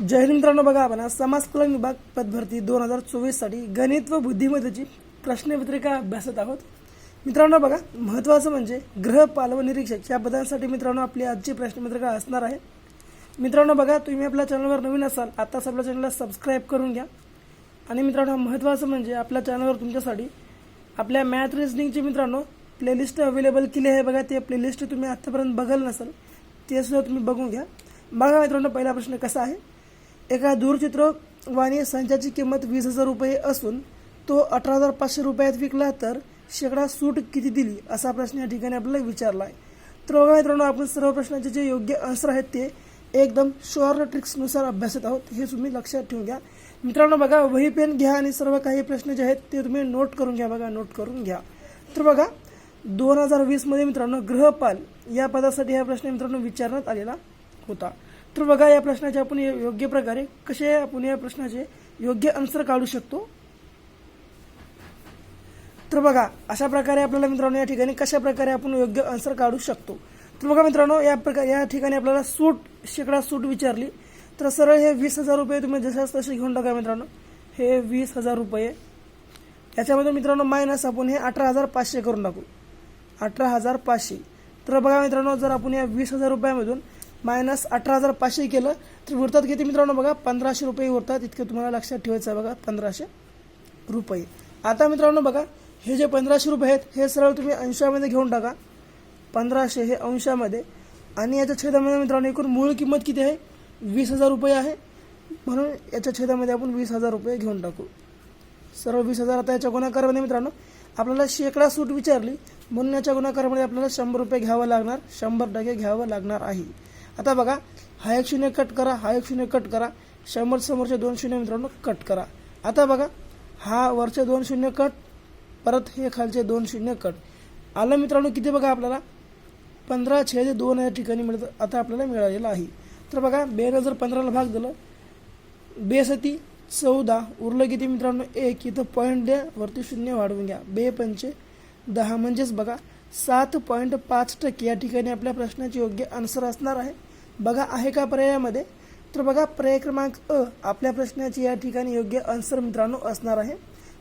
जय मित्रांनो बघा आपण आज समाज कल्याण विभाग पदभरती दोन हजार चोवीससाठी गणित व बुद्धिमत्तेची प्रश्नपत्रिका अभ्यासत आहोत. मित्रांनो बघा महत्त्वाचं म्हणजे गृहपाल व निरीक्षक या पदांसाठी मित्रांनो आपली आजची प्रश्नपत्रिका असणार आहे. मित्रांनो बघा तुम्ही आपल्या चॅनलवर नवीन असाल आत्ताच आपल्या चॅनलला सबस्क्राईब करून घ्या. आणि मित्रांनो महत्त्वाचं म्हणजे आपल्या चॅनलवर तुमच्यासाठी आपल्या मॅथ रिजनिंगची मित्रांनो प्लेलिस्ट अवेलेबल केली आहे. बघा ते प्लेलिस्ट तुम्ही आत्तापर्यंत बघाल नसाल ते सुद्धा तुम्ही बघून घ्या. बघा मित्रांनो पहिला प्रश्न कसा आहे? एका दूरचित्रवाणी संचाची किंमत वीस हजार रुपये असून तो अठरा हजार पाचशे रुपयात विकला तर शेकडा सूट किती दिली असा प्रश्न या ठिकाणी आपल्याला विचारला आहे तर बघा मित्रांनो आपण सर्व प्रश्नाचे जे योग्य आन्सर आहेत ते एकदम शॉर्ट ट्रिक्सनुसार अभ्यासत आहोत. हे तुम्ही लक्षात ठेवून घ्या. मित्रांनो बघा वही पेन घ्या आणि सर्व काही प्रश्न जे आहेत ते तुम्ही नोट करून घ्या बघा नोट करून घ्या. तर बघा दोन हजार वीसमध्ये मित्रांनो ग्रहपाल या पदासाठी हा प्रश्न मित्रांनो विचारण्यात आलेला होता. तर बघा या प्रश्नाचे आपण योग्य प्रकारे कसे आपण या प्रश्नाचे योग्य आन्सर काढू शकतो? तर बघा अशा प्रकारे आपल्याला मित्रांनो या ठिकाणी कशा प्रकारे आपण योग्य आन्सर काढू शकतो? तर बघा मित्रांनो या प्रकार या ठिकाणी आपल्याला सूट शेकडा सूट विचारली. तर सरळ हे वीस हजार रुपये तुम्ही जशाच तसे घेऊन टाका मित्रांनो. हे वीस हजार रुपये. याच्यामध्ये मित्रांनो मायनस आपण हे अठरा हजार पाचशे करून टाकू. अठरा हजार पाचशे. तर बघा मित्रांनो जर आपण या वीस हजार रुपयामधून मायनस अठरा हजार पाचशे केलं तर उरतात किती मित्रांनो बघा? पंधराशे रुपये उरतात इतकं तुम्हाला लक्षात ठेवायचं आहे बघा पंधराशे रुपये. आता मित्रांनो बघा हे जे पंधराशे रुपये आहेत हे सरळ तुम्ही अंशामध्ये घेऊन टाका. पंधराशे हे अंशामध्ये. आणि याच्या छेदामध्ये मित्रांनो एकूण मूळ किंमत किती आहे? वीस हजार रुपये आहे. म्हणून याच्या छेदामध्ये आपण वीस हजार रुपये घेऊन टाकू. सर्व वीस हजार आता याच्या गुणाकारामध्ये मित्रांनो. आपल्याला शेकडा सूट विचारली. म्हणून याच्या गुणाकारामध्ये आपल्याला शंभर रुपये घ्यावं लागणार शंभर टक्के घ्यावं लागणार आहे. आता बघा हा एक शून्य कट करा हा एक शून्य कट करा. शंभर समोरचे दोन शून्य मित्रांनो कट करा. आता बघा हा वरचे दोन शून्य कट परत हे खालचे दोन शून्य कट. आलं मित्रांनो किती बघा आपल्याला? पंधरा छेद दोन या ठिकाणी मिळत आता आपल्याला मिळालेलं आहे. तर बघा बेनं जर पंधराला भाग दिलं बेसती चौदा उरलं किती मित्रांनो? एक. इथं पॉईंट द्या वरती शून्य वाढवून घ्या. बे पंचे दहा. म्हणजेच बघा सात पॉईंट पाच टक्के या ठिकाणी आपल्या प्रश्नाचे योग्य आन्सर असणार आहे. बघा आहे का पर्यायामध्ये? तर बघा पर्याय क्रमांक अ आपल्या प्रश्नाची या ठिकाणी योग्य आन्सर मित्रांनो असणार आहे.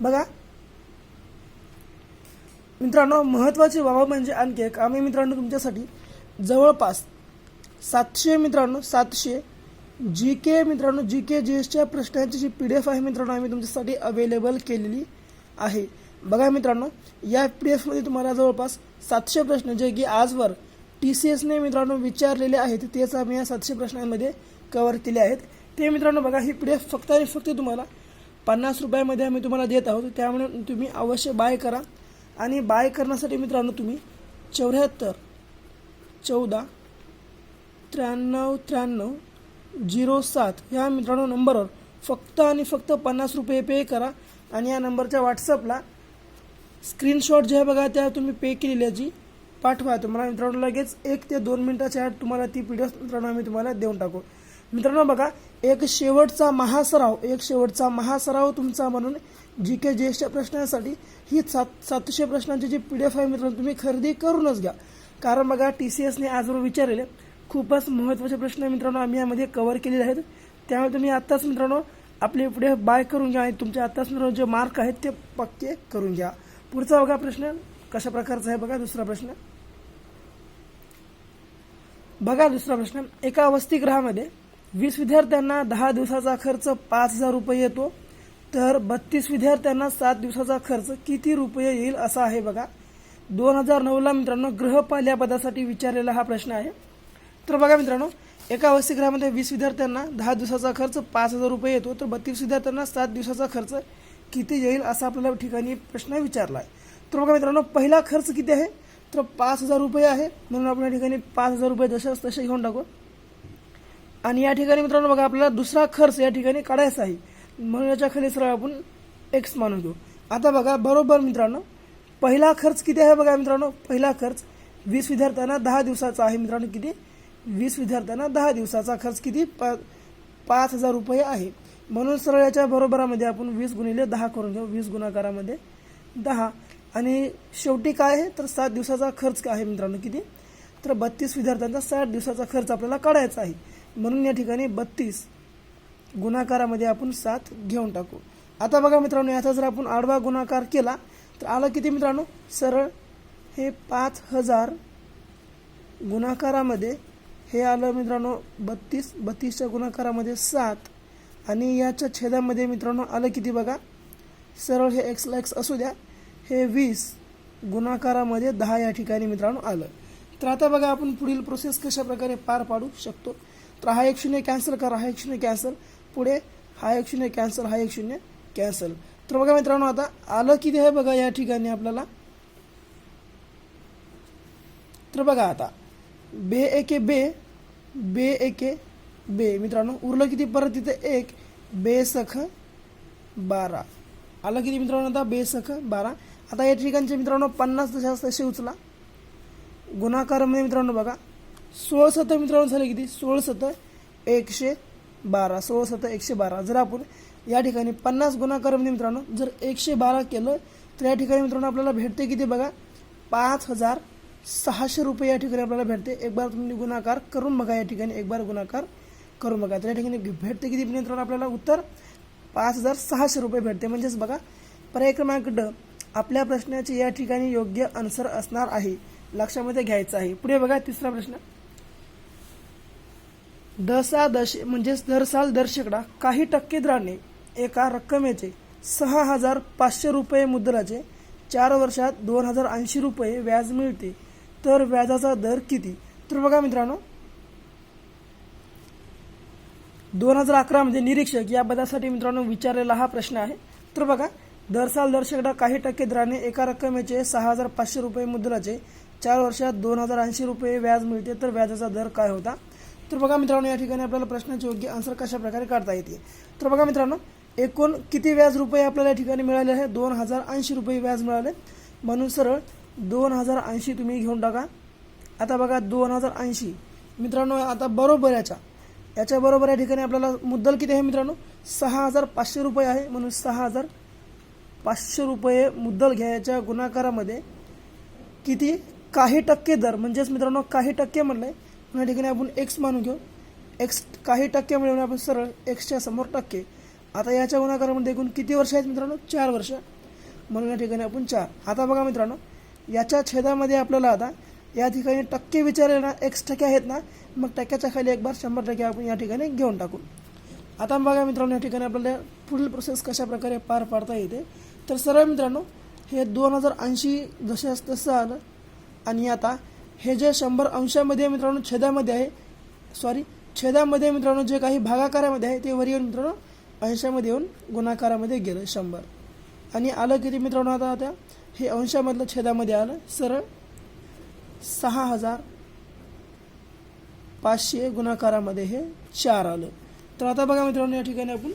बघा. मित्रांनो महत्त्वाची बाबा म्हणजे आणखी एक. आम्ही मित्रांनो तुमच्यासाठी जवळपास सातशे मित्रांनो सातशे जी के मित्रांनो जी के जी एसच्या प्रश्नांची जी पी डी एफ आहे मित्रांनो आम्ही तुमच्यासाठी अवेलेबल केलेली आहे. बघा मित्रांनो या पी डी एफमध्ये तुम्हाला जवळपास सातशे प्रश्न जे की आजवर टी सी एसने मित्रांनो विचारलेले आहेत तेच आम्ही या सातशे प्रश्नांमध्ये कव्हर केले आहेत. ते मित्रांनो बघा ही पी डी एफ फक्त आणि फक्त तुम्हाला पन्नास रुपयामध्ये आम्ही तुम्हाला देत आहोत. त्यामुळे तुम्ही अवश्य बाय करा. आणि बाय करण्यासाठी मित्रांनो तुम्ही चौऱ्याहत्तर चौदा त्र्याण्णव त्र्याण्णव झिरो सात ह्या मित्रांनो नंबरवर फक्त आणि फक्त पन्नास रुपये पे करा. आणि या नंबरच्या व्हॉट्सअपला स्क्रीनशॉट जे आहे बघा त्या तुम्ही पे केलेल्याची पाठवा. तुम्हाला मित्रांनो लगेच एक ते दोन मिनिटाच्या आत तुम्हाला ती पी डी एफ मित्रांनो आम्ही तुम्हाला देऊन टाकू. मित्रांनो बघा एक शेवटचा महासराव एक शेवटचा महासराव तुमचा म्हणून जी के ज्येष्ठ प्रश्नांसाठी प्रश्नासाठी ही सात सातशे प्रश्नांची जी पी डी एफ आहे मित्रांनो तुम्ही खरेदी करूनच घ्या. कारण बघा टी सी एसने आजवर विचारलेले खूपच महत्त्वाचे प्रश्न मित्रांनो आम्ही यामध्ये कव्हर केलेले आहेत. त्यामुळे तुम्ही आत्ताच मित्रांनो आपले पुढे बाय करून घ्या आणि तुमचे आत्ताच मित्रांनो जे मार्क आहेत ते पक्के करून घ्या. पुढचा बघा प्रश्न कशा प्रकारचा आहे बघा दुसरा प्रश्न. बघा दुसरा प्रश्न. एका वसतिगृहामध्ये वीस विद्यार्थ्यांना दहा दिवसाचा खर्च पाच हजार रुपये येतो. तर बत्तीस विद्यार्थ्यांना सात दिवसाचा खर्च किती रुपये येईल असा आहे बघा. दोन हजार नऊला मित्रांनो गृहपाल या पदासाठी विचारलेला हा प्रश्न आहे. तर बघा मित्रांनो एका वसतिगृहामध्ये वीस विद्यार्थ्यांना दहा दिवसाचा खर्च पाच हजार रुपये येतो. तर बत्तीस विद्यार्थ्यांना सात दिवसाचा खर्च किती येईल असा आपल्याला ठिकाणी प्रश्न विचारला आहे तर बघा मित्रांनो पहिला खर्च किती आहे? तर पाच हजार रुपये आहे. म्हणून आपण या ठिकाणी पाच हजार रुपये जसेच तसे घेऊन टाकू. आणि या ठिकाणी मित्रांनो बघा आपल्याला दुसरा खर्च या ठिकाणी काढायचा आहे. म्हणून याच्या खाली सरळ आपण एक्स मानून घेऊ आता बघा बरोबर मित्रांनो पहिला खर्च किती आहे बघा मित्रांनो? पहिला खर्च वीस विद्यार्थ्यांना दहा दिवसाचा आहे मित्रांनो किती? वीस विद्यार्थ्यांना दहा दिवसाचा खर्च किती? पा पाच हजार रुपये आहे. म्हणून सरळ याच्या बरोबरामध्ये आपण वीस गुणिले दहा करून घेऊ. वीस गुणाकारामध्ये दहा. आणि शेवटी काय आहे? तर सात दिवसाचा खर्च काय आहे मित्रांनो किती? तर बत्तीस विद्यार्थ्यांचा साठ दिवसाचा खर्च आपल्याला काढायचा आहे. म्हणून या ठिकाणी बत्तीस गुणाकारामध्ये आपण सात घेऊन टाकू. आता बघा मित्रांनो याचा जर आपण आडवा गुणाकार केला तर आलं किती मित्रांनो? सरळ हे पाच हजार गुणाकारामध्ये हे आलं मित्रांनो बत्तीस. बत्तीसच्या गुणाकारामध्ये सात. आणि याच्या छेदामध्ये मित्रांनो आलं किती बघा? सरळ हे एक्सला एक्स असू द्या. हे वीस गुणाकारामध्ये दहा या ठिकाणी मित्रांनो आलं. तर आता बघा आपण पुढील प्रोसेस कशा प्रकारे पार पाडू शकतो. तर हा एक शून्य कॅन्सल करा हा एक शून्य कॅन्सल पुढे हा एक शून्य कॅन्सल हा एक शून्य कॅन्सल तर बघा मित्रांनो आता आलं किती आहे बघा या ठिकाणी आपल्याला? तर बघा आता. बे एके बे बे एके बे. मित्रांनो उरलं किती? परत तिथे एक. बे सख बारा. आलं किती मित्रांनो आता? बे सख बारा. आता या ठिकाणचे मित्रांनो पन्नास जशास तसे उचला. गुणाकारामध्ये म्हणजे मित्रांनो बघा सोळ सत मित्रांनो झाले किती? सोळ सत एकशे बारा सोळ सतं एकशे बारा. जर आपण या ठिकाणी पन्नास गुणाकारामध्ये म्हणजे मित्रांनो जर एकशे बारा केलं तर या ठिकाणी मित्रांनो आपल्याला भेटते किती बघा? पाच हजार सहाशे रुपये या ठिकाणी आपल्याला भेटते. एक बार तुम्ही गुणाकार करून बघा या ठिकाणी एक बार गुणाकार करून बघा. तर या ठिकाणी भेटते किती मित्रांनो आपल्याला? उत्तर पाच हजार सहाशे रुपये भेटते. म्हणजेच बघा पर्याय क्रमांक ड. आपल्या प्रश्नाचे या ठिकाणी योग्य आन्सर असणार आहे. लक्षामध्ये घ्यायचं आहे. पुढे बघा तिसरा प्रश्न. दसा दश म्हणजेच दर साल दर शेकडा काही टक्के दराने एका रक्कमेचे सहा हजार पाचशे रुपये मुद्राचे चार वर्षात दोन हजार ऐंशी रुपये व्याज मिळते. तर व्याजाचा दर किती? तर बघा मित्रांनो दोन हजार अकरामध्ये निरीक्षक या पदासाठी मित्रांनो विचारलेला हा प्रश्न आहे. तर बघा दर साल दर शेकडा काही टक्के दराने एका रक्कमेचे सहा हजार पाचशे रुपये मुद्दलाचे. चार वर्षात दोन हजार ऐंशी रुपये व्याज मिळते तर व्याजाचा दर काय होता? तर बघा मित्रांनो या ठिकाणी आपल्याला प्रश्नाचे योग्य आन्सर कशा प्रकारे काढता येते तर बघा मित्रांनो एकूण किती व्याज रुपये आपल्याला या ठिकाणी मिळाले आहे? दोन हजार ऐंशी रुपये व्याज मिळाले. म्हणून सरळ दोन हजार ऐंशी तुम्ही घेऊन टाका. आता बघा दोन हजार ऐंशी. मित्रांनो आता बरोबर याच्या. याच्याबरोबर या ठिकाणी आपल्याला मुद्दल किती आहे मित्रांनो? सहा हजार पाचशे रुपये आहे. म्हणून सहा हजार पाचशे रुपये मुद्दल घ्यायच्या गुणाकारामध्ये किती? काही टक्के दर. म्हणजेच मित्रांनो काही टक्के म्हणलंय. या ठिकाणी आपण एक्स मानून घेऊ. एक्स काही टक्के मिळवून आपण सरळ एक्सच्या समोर टक्के. आता याच्या गुणाकारामध्ये एकूण किती वर्ष आहेत मित्रांनो? चार वर्ष. म्हणून या ठिकाणी आपण चार. आता बघा मित्रांनो याच्या छेदामध्ये आपल्याला आता या ठिकाणी टक्के विचारले ना एक्स टक्के आहेत ना मग टक्क्याच्या खाली एक बार शंभर टक्के आपण या ठिकाणी घेऊन टाकू. आता बघा मित्रांनो या ठिकाणी आपल्याला पुढील प्रोसेस कशाप्रकारे पार पाडता येते? तर सरळ मित्रांनो हे दोन हजार ऐंशी जसे तसं आलं आणि आता हे जे शंभर अंशामध्ये मित्रांनो छेदामध्ये आहे सॉरी छेदामध्ये मित्रांनो जे काही भागाकारामध्ये आहे ते वर येऊन मित्रांनो अंशामध्ये येऊन गुणाकारामध्ये गेलं शंभर. आणि आलं किती मित्रांनो आता आता हे अंशामधलं छेदामध्ये आलं सरळ सहा हजार पाचशे गुणाकारामध्ये हे चार आलं. तर आता बघा मित्रांनो या ठिकाणी आपण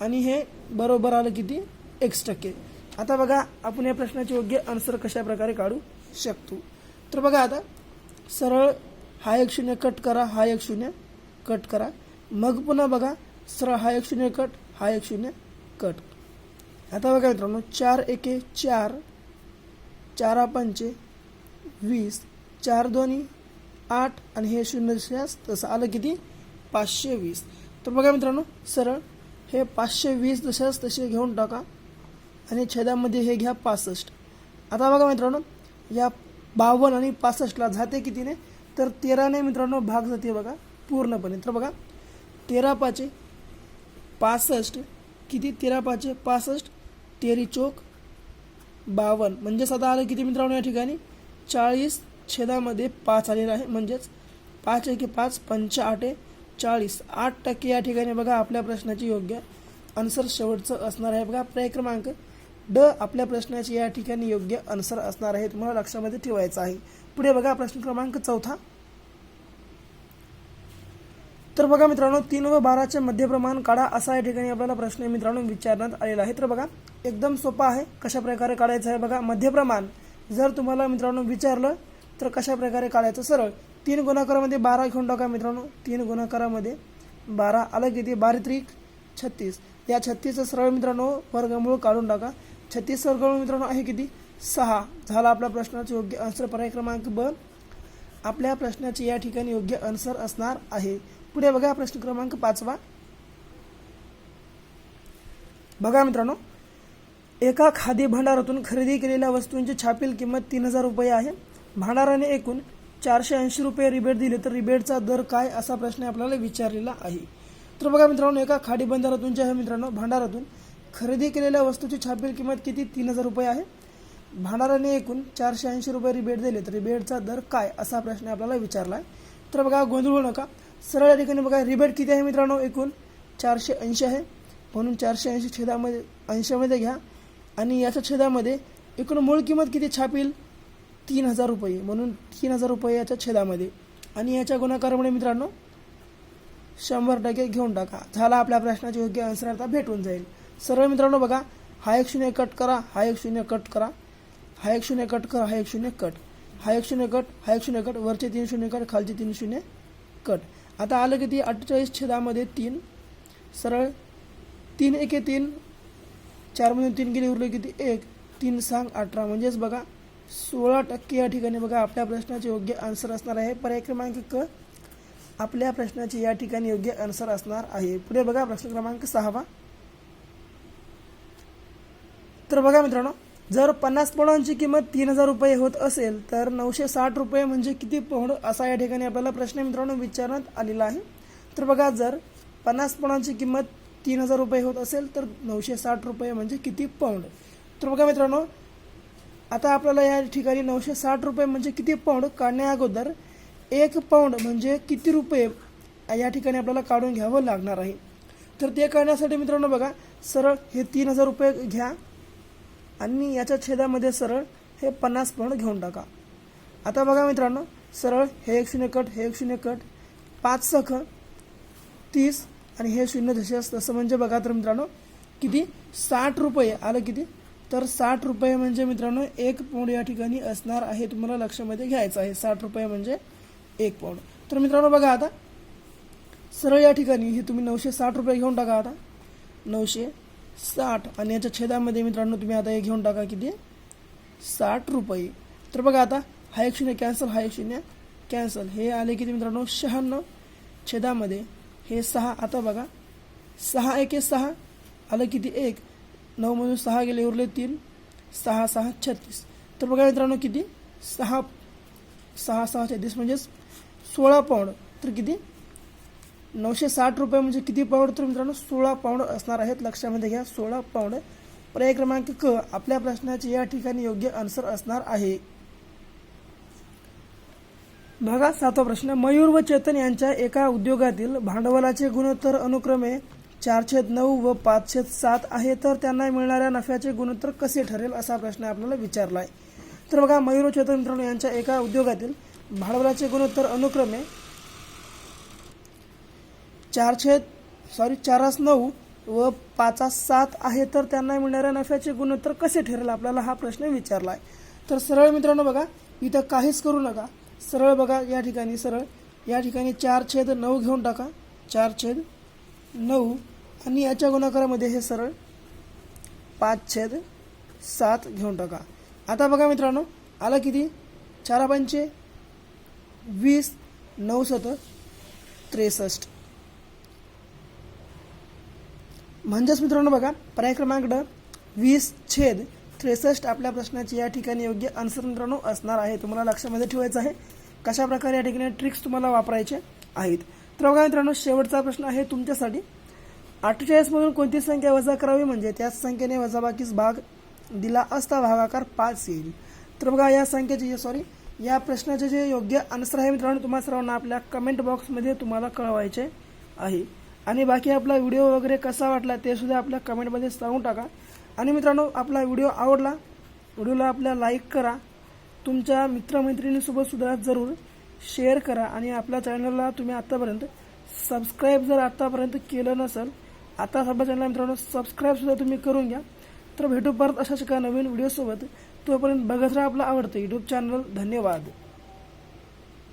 आणि हे बरोबर आलं किती? एक्स टक्के. आता बघा आपण या प्रश्नाचे योग्य आन्सर कशा प्रकारे काढू शकतो? तर बघा आता सरळ हा एक शून्य कट करा हा एक शून्य कट करा. मग पुन्हा बघा सरळ हा एक शून्य कट हा एक शून्य कट. आता बघा मित्रांनो चार एके चार चारा पंचे वीस चार दोन्ही आठ आणि हे शून्य दिसल्यास तसं आलं किती? पाचशे वीस. तर बघा मित्रांनो सरळ हे पाचशे वीस दशास तसे घेऊन टाका. आणि छेदामध्ये हे घ्या पासष्ट. आता बघा मित्रांनो या बावन्न आणि पासष्टला जाते कितीने? तर तेराने मित्रांनो भाग जाते बघा पूर्णपणे. तर बघा तेरा पाचे पासष्ट किती? तेरा पाचे पासष्ट तेरी चोक बावन्न म्हणजेच आता आलं किती मित्रांनो या ठिकाणी? चाळीस छेदामध्ये पाच आलेलं आहे. म्हणजेच पाच एके पाच पंचा आठे चाळीस. आठ टक्के या ठिकाणी बघा आपल्या प्रश्नाची योग्य आन्सर शेवटचं असणार आहे. बघा पर्याय क्रमांक ड आपल्या प्रश्नाचे या ठिकाणी योग्य आन्सर असणार आहे. तुम्हाला लक्षामध्ये ठेवायचं आहे. पुढे बघा प्रश्न क्रमांक चौथा. तर बघा मित्रांनो तीन व बाराचे मध्य प्रमाण काढा. असा या ठिकाणी आपल्याला प्रश्न मित्रांनो विचारण्यात आलेला आहे. तर बघा एकदम सोपा आहे. कशा प्रकारे काढायचं आहे बघा. मध्य प्रमाण जर तुम्हाला मित्रांनो विचारलं तर कशा प्रकारे काढायचं? सरळ. तीन गुणाकारामध्ये बारा घेऊन टाका मित्रांनो. तीन गुणाकारामध्ये बारा. आलं किती? बारा त्रिक छत्तीस. या छत्तीसचं सरळ मित्रांनो वर्गमूळ काढून टाका. छत्तीस वर्गमूळ मित्रांनो आहे किती? सहा. झाला आपल्या प्रश्नाचे योग्य आन्सर पर्याय क्रमांक ब आपल्या प्रश्नाचे या ठिकाणी योग्य आन्सर असणार आहे. पुढे बघा प्रश्न क्रमांक पाचवा. बघा मित्रांनो. एका खादी भांडारातून खरेदी केलेल्या वस्तूंची छापील किंमत तीन हजार रुपये आहे. भांडाराने एकूण चारशे ऐंशी रुपये रिबेट दिले. तर रिबेटचा दर काय? असा प्रश्न आपल्याला विचारलेला आहे. तर बघा मित्रांनो एका खाडी बंधारातून जे आहे मित्रांनो भांडारातून खरेदी केलेल्या वस्तूची छापील किंमत किती? तीन हजार रुपये आहे. भांडाराने एकूण चारशे ऐंशी रुपये रिबेट दिले. तर रिबेटचा दर काय? असा प्रश्न आपल्याला विचारला आहे तर बघा गोंधळू नका. सरळ या ठिकाणी बघा रिबेट किती आहे मित्रांनो? एकूण चारशे ऐंशी आहे. म्हणून चारशे ऐंशी छेदामध्ये ऐंशीमध्ये घ्या. आणि याच्या छेदामध्ये एकूण मूळ किंमत किती? छापील तीन हजार रुपये. म्हणून तीन हजार रुपये याच्या छेदामध्ये. आणि याच्या गुणाकारामुळे मित्रांनो शंभर टक्के घेऊन टाका. झाला आपल्या प्रश्नाचे योग्य आन्सर आता भेटून जाईल. सरळ मित्रांनो बघा हा एक शून्य कट करा हा एक शून्य कट करा हा एक शून्य कट करा हा एक शून्य कट. हा एक शून्य कट हा एक शून्य कट वरचे तीन शून्य कट खालचे तीन शून्य कट. आता आलं किती अठ्ठेचाळीस छेदामध्ये तीन. सरळ तीन एके तीन चारमधून तीन गेले उरले किती? एक. तीन सांग अठरा. म्हणजेच बघा सोळा टक्के या ठिकाणी बघा आपल्या प्रश्नाचे योग्य आन्सर असणार आहे. पर्याय क्रमांक क. आपल्या प्रश्नाचे या ठिकाणी योग्य आन्सर असणार आहे. पुढे बघा प्रश्न क्रमांक सहावा. तर बघा मित्रांनो जर पन्नास पौंडांची किंमत तीन हजार रुपये होत असेल तर नऊशे साठ रुपये म्हणजे किती पौंड असा या ठिकाणी आपल्याला प्रश्न मित्रांनो विचारण्यात आलेला आहे. तर बघा जर पन्नास पौंडांची किंमत तीन हजार रुपये होत असेल तर नऊशे साठ रुपये म्हणजे किती पौंड तर बघा मित्रांनो आता आपल्याला या ठिकाणी नऊशे साठ रुपये म्हणजे किती पौंड काढण्या अगोदर एक पाऊंड म्हणजे किती रुपये या ठिकाणी आपल्याला काढून घ्यावं लागणार आहे? तर ते करण्यासाठी मित्रांनो बघा सरळ हे तीन हजार रुपये घ्या. आणि याच्या छेदामध्ये सरळ हे पन्नास पॉईंट घेऊन टाका. आता बघा मित्रांनो सरळ हे एक शून्य कट हे एक शून्य कट पाच सख तीस आणि हे शून्य जसे असतं तसं म्हणजे बघा तर मित्रांनो किती? साठ रुपये आलं किती? तर साठ रुपये म्हणजे मित्रांनो एक पौंड या ठिकाणी असणार आहे तुम्हाला लक्षामध्ये घ्यायचं आहे. साठ रुपये म्हणजे एक पौंड. तर मित्रांनो बघा आता. सरळ या ठिकाणी हे तुम्ही नऊशे साठ रुपये घेऊन टाका आता. नऊशे साठ आणि याच्या छेदामध्ये मित्रांनो तुम्ही आता हे घेऊन टाका किती? साठ रुपये. तर बघा आता हा एक शून्य कॅन्सल हा एक शून्य कॅन्सल हे आले किती मित्रांनो? शहाण्णव छेदामध्ये. हे सहा आता बघा. सहा एक सहा. आलं किती? एक. नऊ म्हणून सहा गेले उरले तीन. सहा सहा छत्तीस. तर बघा मित्रांनो किती? सहा सहा सहा छत्तीस म्हणजेच सोळा पाऊंड तर किती? नऊशे साठ रुपये म्हणजे किती पाऊंड तर मित्रांनो सोळा पाऊंड असणार आहेत. लक्षामध्ये घ्या सोळा पाऊंड. पर्याय क्रमांक क आपल्या प्रश्नाचे या ठिकाणी योग्य आन्सर असणार आहे. बघा सातवा प्रश्न. मयूर व चेतन यांच्या एका उद्योगातील भांडवलाचे गुणोत्तर अनुक्रमे चार नऊ व पाच सात आहे तर त्यांना मिळणाऱ्या नफ्याचे गुणोत्तर कसे ठरेल असा प्रश्न आपल्याला विचारला आहे तर बघा मयूर व चेतन मित्रांनो यांच्या एका उद्योगातील भांडवलाचे गुणोत्तर अनुक्रमे चार छेद सॉरी चारास नऊ व पाचास सात आहे तर त्यांना मिळणाऱ्या नफ्याचे गुणोत्तर कसे ठरेल? आपल्याला हा प्रश्न विचारला आहे तर सरळ मित्रांनो बघा इथं काहीच करू नका. सरळ बघा या ठिकाणी सरळ. या ठिकाणी चार छेद नऊ घेऊन टाका. चार छेद नऊ आणि याच्या गुणाकारामध्ये हे सरळ पाच छेद सात घेऊन टाका. आता बघा मित्रांनो आला किती? चारा पंचे वीस नऊ सत त्रेसष्ट. म्हणजेच मित्रांनो बघा पर्याय क्रमांक ड वीस छेद त्रेसष्ट आपल्या प्रश्नाची या ठिकाणी योग्य आन्सर मित्रांनो असणार आहे. तुम्हाला लक्षामध्ये ठेवायचं आहे कशा प्रकारे या ठिकाणी ट्रिक्स तुम्हाला वापरायचे आहेत. तर बघा मित्रांनो शेवटचा प्रश्न आहे तुमच्यासाठी. अठ्ठेचाळीसमधून कोणती संख्या वजा करावी? म्हणजे त्याच संख्येने वजाबाकीस भाग दिला असता भागाकार पाच येईल. तर बघा या संख्येचे सॉरी या प्रश्नाचे जे योग्य आन्सर आहे मित्रांनो तुम्हाला सर्वांना आपल्या कमेंट बॉक्समध्ये तुम्हाला कळवायचे आहे. आणि बाकी आपला व्हिडिओ वगैरे कसा वाटला ते सुद्धा आपल्या कमेंटमध्ये सांगून टाका. आणि मित्रांनो आपला व्हिडिओ आवडला व्हिडिओला आपल्या लाईक करा. तुमच्या मित्रमैत्रिणींसोबत सुद्धा जरूर शेअर करा. आणि आपल्या चॅनलला तुम्ही आत्तापर्यंत सबस्क्राईब जर आत्तापर्यंत केलं नसेल आता आपल्या चॅनलला मित्रांनो सबस्क्राईब सुद्धा तुम्ही करून घ्या. तर भेटू परत अशाच एका नवीन व्हिडिओसोबत. तोपर्यंत बघत राहा आपला आवडतं यूट्यूब चॅनल धन्यवाद.